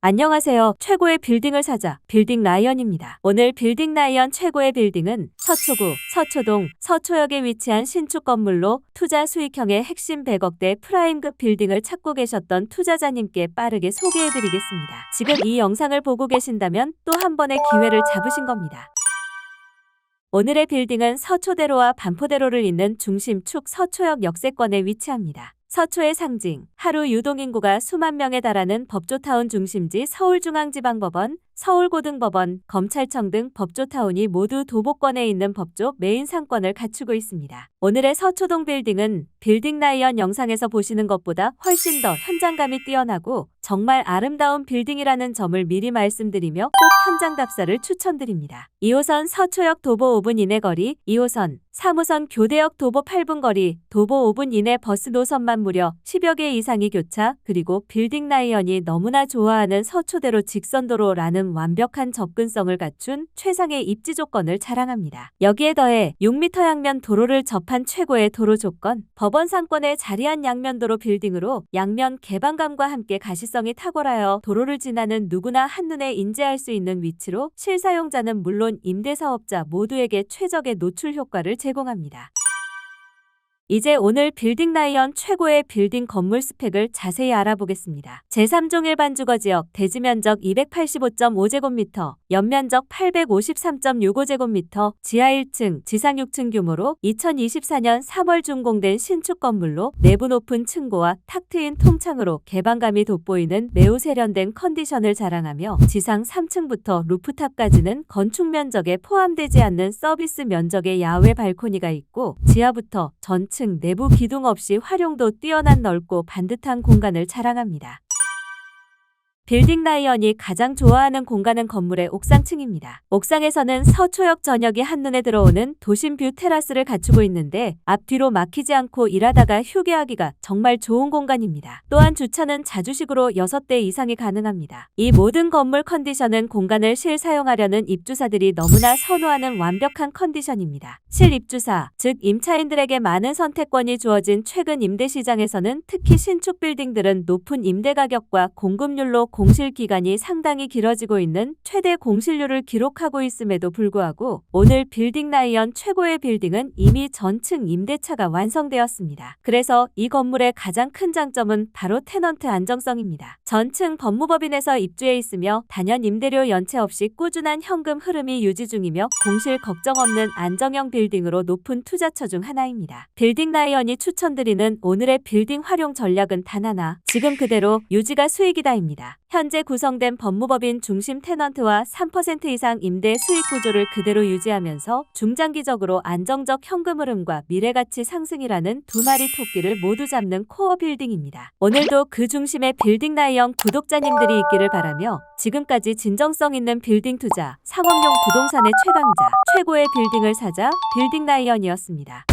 안녕하세요. 최고의 빌딩을 사자. 빌딩 라이언입니다. 오늘 빌딩 라이언 최고의 빌딩은 서초구, 서초동, 서초역에 위치한 신축 건물로 투자 수익형의 핵심 100억대 프라임급 빌딩을 찾고 계셨던 투자자님께 빠르게 소개해드리겠습니다. 지금 이 영상을 보고 계신다면 또 한 번의 기회를 잡으신 겁니다. 오늘의 빌딩은 서초대로와 반포대로를 잇는 중심축 서초역 역세권에 위치합니다. 서초의 상징, 하루 유동인구가 수만 명에 달하는 법조타운 중심지 서울중앙지방법원, 서울고등법원, 검찰청 등 법조타운이 모두 도보권에 있는 법조 메인 상권을 갖추고 있습니다. 오늘의 서초동 빌딩은 빌딩 라이언 영상에서 보시는 것보다 훨씬 더 현장감이 뛰어나고 정말 아름다운 빌딩이라는 점을 미리 말씀드리며 꼭 현장 답사를 추천드립니다. 2호선 서초역 도보 5분 이내 거리, 2호선 3호선 교대역 도보 8분 거리, 도보 5분 이내 버스 노선만 무려 10여 개 이상이 교차, 그리고 빌딩 라이언이 너무나 좋아하는 서초대로 직선도로라는 완벽한 접근성을 갖춘 최상의 입지 조건을 자랑합니다. 여기에 더해 6m 양면 도로를 접한 최고의 도로 조건, 법원 상권에 자리한 양면도로 빌딩으로 양면 개방감과 함께 가시성이 탁월하여 도로를 지나는 누구나 한눈에 인지할 수 있는 위치로 실사용자는 물론 임대사업자 모두에게 최적의 노출 효과를 제공합니다. 이제 오늘 빌딩 라이언 최고의 빌딩 건물 스펙을 자세히 알아보겠습니다. 제3종 일반 주거지역 대지 면적 285.5제곱미터, 연면적 853.65제곱미터, 지하 1층, 지상 6층 규모로 2024년 3월 준공된 신축 건물로 내부 높은 층고와 탁 트인 통창으로 개방감이 돋보이는 매우 세련된 컨디션을 자랑하며 지상 3층부터 루프탑까지는 건축 면적에 포함되지 않는 서비스 면적의 야외 발코니가 있고 지하부터 전층 내부 기둥 없이 활용도 뛰어난 넓고 반듯한 공간을 자랑합니다. 빌딩 라이언이 가장 좋아하는 공간은 건물의 옥상층입니다. 옥상에서는 서초역 전역이 한눈에 들어오는 도심 뷰 테라스를 갖추고 있는데 앞뒤로 막히지 않고 일하다가 휴게하기가 정말 좋은 공간입니다. 또한 주차는 자주식으로 6대 이상이 가능합니다. 이 모든 건물 컨디션은 공간을 실사용하려는 입주사들이 너무나 선호하는 완벽한 컨디션입니다. 실입주사, 즉 임차인들에게 많은 선택권이 주어진 최근 임대시장에서는 특히 신축 빌딩들은 높은 임대 가격과 공급률로 공실 기간이 상당히 길어지고 있는 최대 공실률을 기록하고 있음에도 불구하고 오늘 빌딩 라이언 최고의 빌딩은 이미 전층 임대차가 완성되었습니다. 그래서 이 건물의 가장 큰 장점은 바로 테넌트 안정성입니다. 전층 법무법인에서 입주해 있으며 단연 임대료 연체 없이 꾸준한 현금 흐름이 유지 중이며 공실 걱정 없는 안정형 빌딩으로 높은 투자처 중 하나입니다. 빌딩 라이언이 추천드리는 오늘의 빌딩 활용 전략은 단 하나, 지금 그대로 유지가 수익이다입니다. 현재 구성된 법무법인 중심 테넌트와 3% 이상 임대 수익 구조를 그대로 유지하면서 중장기적으로 안정적 현금 흐름과 미래가치 상승이라는 두 마리 토끼를 모두 잡는 코어 빌딩입니다. 오늘도 그 중심에 빌딩 라이언 구독자님들이 있기를 바라며 지금까지 진정성 있는 빌딩 투자, 상업용 부동산의 최강자, 최고의 빌딩을 사자 빌딩 라이언이었습니다.